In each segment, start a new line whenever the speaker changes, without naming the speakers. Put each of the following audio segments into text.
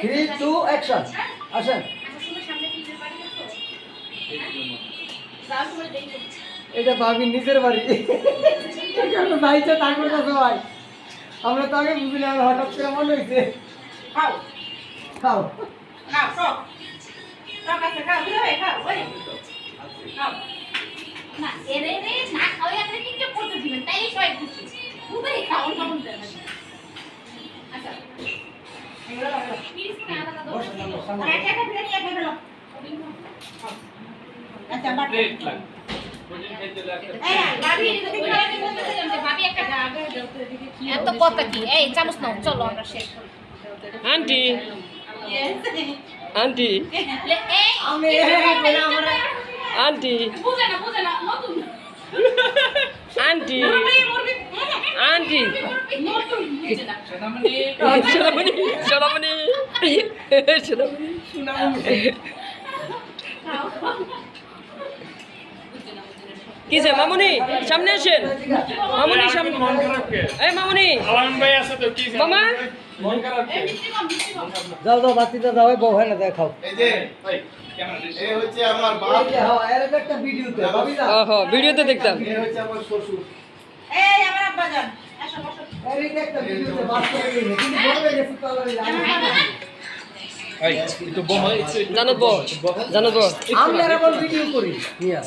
Three to action আসেন এটা ভাবি নিজের বাড়ি। এখানে যাইছে তা সবাই আমরা তো আগে বুঝলি আমার হঠাৎ করে মনে হয়েছে।
খাও।
খাও।
খাও
না এরে না খাওয়াই আপনি কি কি করতে দিবেন তাই সবাই খুশি। খুবই খাওয়ান খাওয়ান আচ্ছা। এত কথা কি? এই চামচ নাও চলো আমরা শেষ
আন্টি আন্টি
লে এই
আমি আমরা।
Aunty aunty aunty. সোনামণি। সোনামণি। মামুনি সামনে আসেন। মামুনি সামনে এই মামুনি।
আলাম ভাই আছে তো কি
মামা।
যাও যাও বাতিটা দাও বউ হয় না দেখাও।
এই যে এই হচ্ছে আমার বাপ।
এই যে, একটা ভিডিওতে ভাবি না
ওহো ভিডিওতে দেখতাম।
এই আমার শ্বশুর
এই আমার আব্বা জান আসো বসো।
এই একটা ভিডিওতে বাস করে গেছে কিন্তু আমি আর ভিডিও করি। নিয়া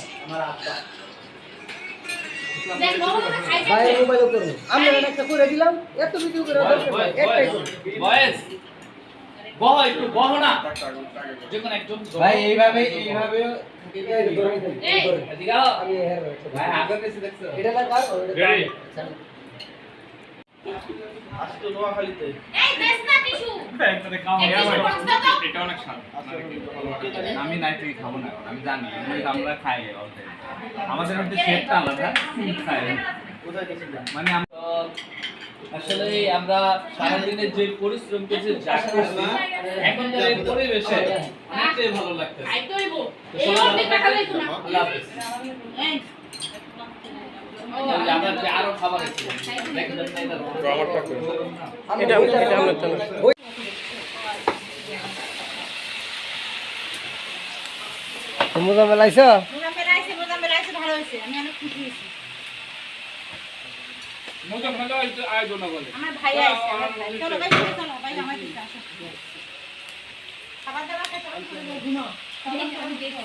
আমি একটা করে দিলাম। এত ভিডিও করে দরকার একটাই।
বয়েস। বহ একটু বহ না যে কোনো একজন
ভাই এইভাবে এইভাবে।
আমি হের
ভাই আগের বেশি দেখছ
এটা না কার ওটা কার।
Ready?
আসতো নোয়াখালীতে
এই দেশ না টিস্যু
এটা অনেক স্বাদ
আমি নাই থেকে খাব না আমি জানি আমরা খাই আমাদের মধ্যে শেপটা আলাদা খাই মানে আমরা আসলে আমরা সারাদিনের যে পরিশ্রম করছি যা করছি এখন এই পরিবেশে অনেকটাই ভালো লাগতেছে।
খাইতে হইব এই অর্ধেক টাকা লইতো না।
আল্লাহ হাফেজ। আমরা যে আরও খাবার আছে এটা
আমি
এটা
মেলাইছ
ভালো হয়েছে। আমি অনেক খুশি হয়েছি।
মজা হইছে আয়োজন বলে।
আমার ভাই আইছে আমার ভাই। চলো ভাই চলো ভাই আমার দিকে আসো। খাবার দাবার খেতে হবে
আমি দেখো।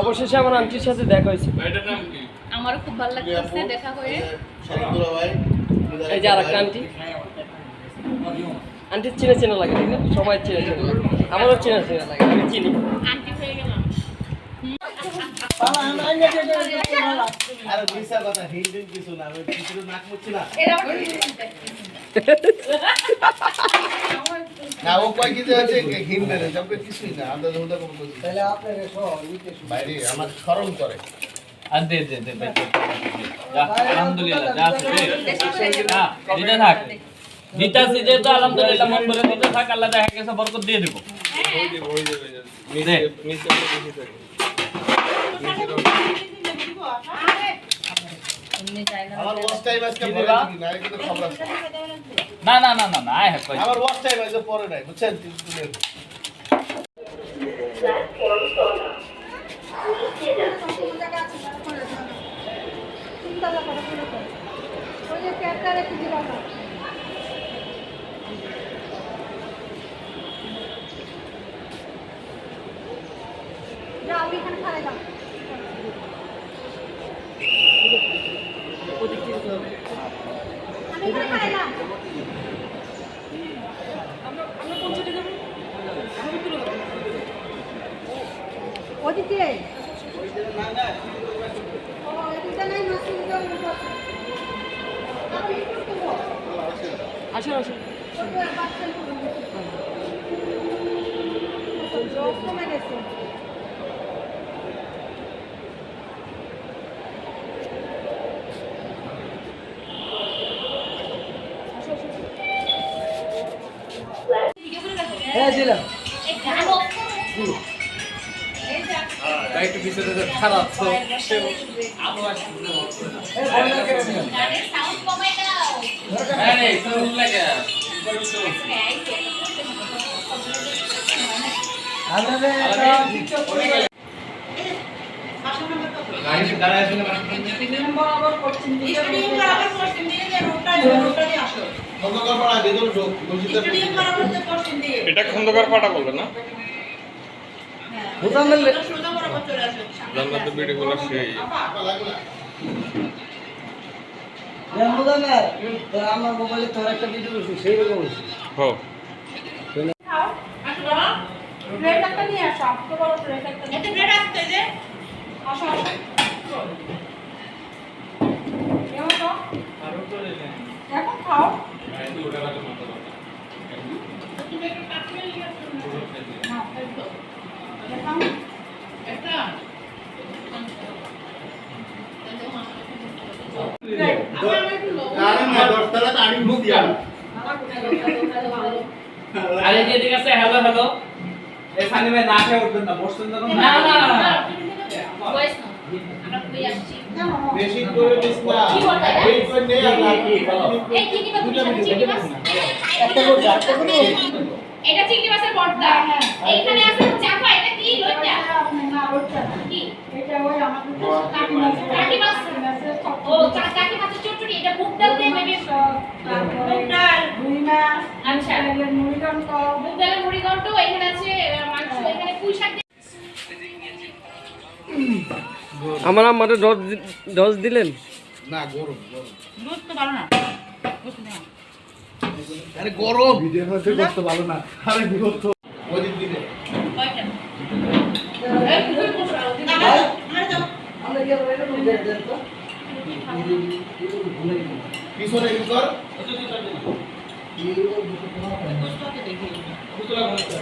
অবশেষে
আমার আন্টির সাথে দেখা হয়েছে।
এটার নাম কি?
আমারও খুব ভালো লাগতেছে দেখা হয়ে।
এই যে আরেকটা আন্টি। আন্টির চেনা চেনা লাগে তাই না সবাই চেনা চেনা আমারও চেনা চেনা লাগে আমি চিনি।
হয়ে
আরে না ও কয় কিছু আছে হিন্দ কিছুই না। বাইরে আমার স্মরণ করে।
আর দে দে দে আলহামদুলিল্লাহ যা আছে না দিতে থাক। দিতাছি যে তো আলহামদুলিল্লাহ মন ভরে দিতে থাক আল্লাহ দেখা গেছে বরকত দিয়ে দেবো? দিবি?
না আছে
না না না না না আই হ্যাভ
আমার ওয়াচ টাইম আজকে পরে নাই বুঝছেন? তুলে
ওদিকে
আসেন আসেন
কমে গেছে
ভিডিও করে রাখো
হ্যাঁ দিলাম
একটু পিছনে খারাপ তো
এই
এটা খন্দকার পাটা বলবে না?
হ্যাঁ
বোতাম মেললে
সোজা বরাবর চলে আসো
জান্নাতে বেড়ে বলা সেই।
আমার মোবাইলে তোর একটা ভিডিও করছি সেই রকম হয়েছে
এখন খাও। তুমি একটু
আরে যে ঠিক আছে হ্যালো হ্যালো
এখানে না খেয়ে উঠবেন না বসছেন
না না
ভয়েস না। আমরা কই আসছি
বেশি করে দিস না।
কি বলতে?
এই করে নে আর কি বলো
এই সাথে
একটা করছে একটা করে
এটা চিংড়ি মাছের ভর্তা এইখানে আছে চাপা এটা কি লইটা
না রোডটা না
কি?
এটা ওই আমাদের
কাকি মাছ কাকি মাছ ও চা- কাকি মাছের এটা মুগ ডাল দিয়ে মেবি মুগ ডাল
রুই মাছ
আচ্ছা।
মুড়িঘণ্ট।
মুগ ডালের মুড়ি ঘন্ট এখানে আছে মাংস এখানে পুঁই শাক
আমার আমাদের দশ দি- দিলেন?
না গরম গরম।
দুধ তো ভালো না।
আরে গরম। ভিডিও করতে ভালো না। আরে বিরক্ত ওদিক দিলে
কয়টা এই দুধ বসা দিনা আরে যাও
আমরা কি আমরা এটা বুঝে দেন তো
পিছনে কি কর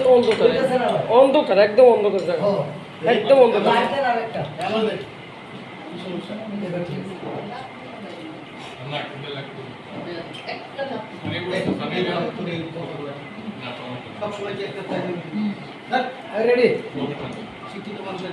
অন্ধকার অন্ধকার একদম অন্ধকার জায়গা। একদম অন্ধকার।
লাইটের আরেকটা।
আমাদের
এটা ঠিক আছে।
সব সময় কি একটা থাকে না
আর রেডি
শিক্ষিত মানুষের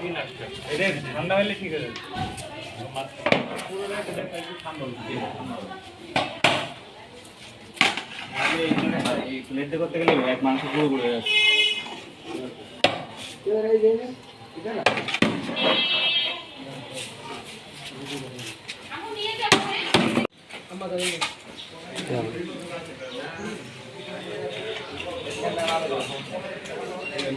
দিই লোকের সাথে।
আন্টি
এবার এই যে এটা না
আমু নিয়ে যাব হ্যাঁ?
আমাদের